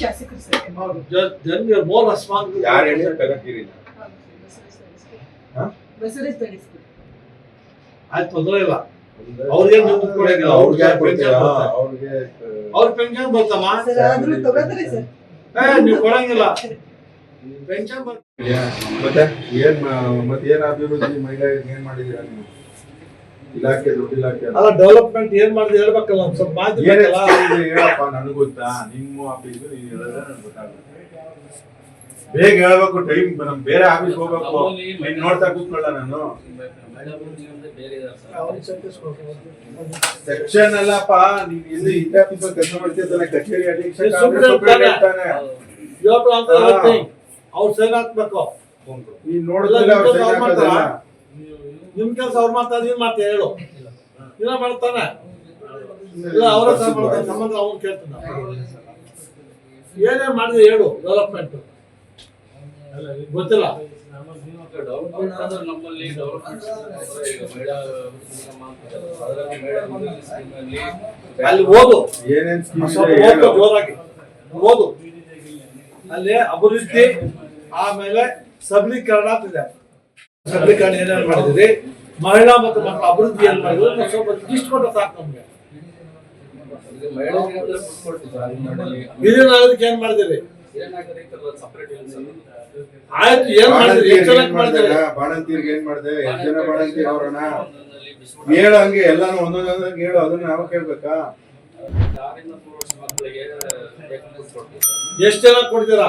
ಶಾಸಕರು ಸರ್ ಹೌದು Jan more responsible ಯಾರು ಹೇಳಿ ಕಲಕಿರಿ ಹಾ? ಬಸವರಾಜ್ ತಡಿಸ್ಕೊಡಿ ಆಯ್ತು ತೊಂದರೆ ಇಲ್ಲ. ಅವ್ರಿಗೆ ಯಾಕೆ ಕೊಡ್ತೀರಾ? ಅವ್ರ ಪೆನ್ಷನ್ ಬರ್ತಮ್ಮ ಸರ್ ಆದ್ರೂ ತಗೋತಾರೆ ಸರ್. ಏ ನೀವು ಕೊಡಂಗಿಲ್ಲ. ಪೆನ್ಷನ್ ಮತ್ತೆ ಏನ್ ಮತ್ತೆ ಏನ್ ಅಭಿವೃದ್ಧಿ ಮಹಿಳೆಯರಿಗೆ ಏನ್ ಮಾಡಿದೀರಾ ನೀವು? ಇಲಾಖೆ ದುಡ್ಡು ಇಲಾಖೆ ಅಲ್ಲ. ಡೆವಲಪ್ಮೆಂಟ್ ಏನ್ ಮಾಡ್ದೆ ಹೇಳ್ಬೇಕಲ್ಲ ಒಂದ್ ಸ್ವಲ್ಪ ಮಾಹಿತಿ ಬೇಕಲ್ಲ? ಹೇಳಪ್ಪ ನನಗೆ ಗೊತ್ತಾ? ನಿಮ್ಮ ಆಫೀಸ್ ನೀನ್ ಹೇಳಿದ್ರೆ ನನಗೆ ಗೊತ್ತಾಗುತ್ತೆ. ಬೇಗ ಹೇಳ್ಬೇಕು ಟೈಮ್ ನಮ್ ಬೇರೆ ಆಫೀಸ್ ಹೋಗ್ಬೇಕು. ನೀನ್ ನೋಡ್ತಾ ಕೂತ್ಕೊಳ್ಳ ನಾನು. ಸೆಕ್ಷನ್ ಅಲ್ಲಪ್ಪ ನೀನ್ ಇಲ್ಲಿ ಇಂಥ ಆಫೀಸ್ ಕೆಲಸ ಮಾಡ್ತಿದ್ದಾನೆ ಕಚೇರಿ ಅಧೀಕ್ಷಕ ಸುಮ್ನೆ ಇರ್ತಾನೆ. ಅವ್ರು ಸೈನ್ ಹಾಕ್ಬೇಕು. ನೀನ್ ನೋಡಿದ್ರೆ ಅವ್ರು ಸರಿ ಹಾಕೋದಿಲ್ಲ. ನಿಮ್ ಕೆಲಸ ಅವ್ರು ಮಾಡ್ತಾರೆ ನೀನ್ ಮಾಡ್ತೀಯ? ಹೇಳು. ಇಲ್ಲ ಮಾಡ್ತಾನೆ. ಇಲ್ಲ ಅವರ ಮಾಡ್ತಾರೆ ಸಂಬಂಧ ಅವ್ರು ಕೇಳ್ತಾನೆ. ಏನೇ ಮಾಡಿದೆ ಹೇಳು ಡೆವಲಪ್ಮೆಂಟ್ ಗೊತ್ತಿಲ್ಲ. ನಮ್ಮಲ್ಲಿ ಅಲ್ಲಿ ಓದು. ಓದು ಜೋರಾಗಿ. ಓದು. ಅಲ್ಲಿ ಅಭಿವೃದ್ಧಿ ಆಮೇಲೆ ಸಬಲೀಕರಣ ಅಂತ ಇದೆ ಸಬಲೀಕರಣ ಏನೇನು ಮಾಡಿದಿರಿ ಮಹಿಳಾ ಮತ್ತು ಮಕ್ಕಳ ಅಭಿವೃದ್ಧಿ ಏನ್ ಮಾಡಿದ್ರು ಸ್ವಲ್ಪ ಸಾಕು ನಮ್ಗೆ ಏನ್ ಮಾಡಿದಿರಿ. ಆಯ್ತು ಏನ್ ಮಾಡಿದ್ರಿ ಎಷ್ಟು ಬಾಣಂತಿಯರ್ಗೆ ಏನ್ ಮಾಡಿದಿರಿ ಮಾಡ್ದೆ? ಬಾಣಂತಿಯರ್ಗೆ ಏನ್ ಮಾಡ್ದೆ ಎಷ್ಟ್ ಜನ ಬಾಣಂತಿಯರ್ ಅವ್ರನ್ನ ಹೇಳು ಹಂಗೆ ಎಲ್ಲಾನು ಒಂದೊಂದೊಂದಾಗ ಹೇಳು ಅದನ್ನ ನಾವು ಕೇಳ್ಬೇಕಾ. ಎಷ್ಟು ಜನ ಕೊಡ್ತೀರಾ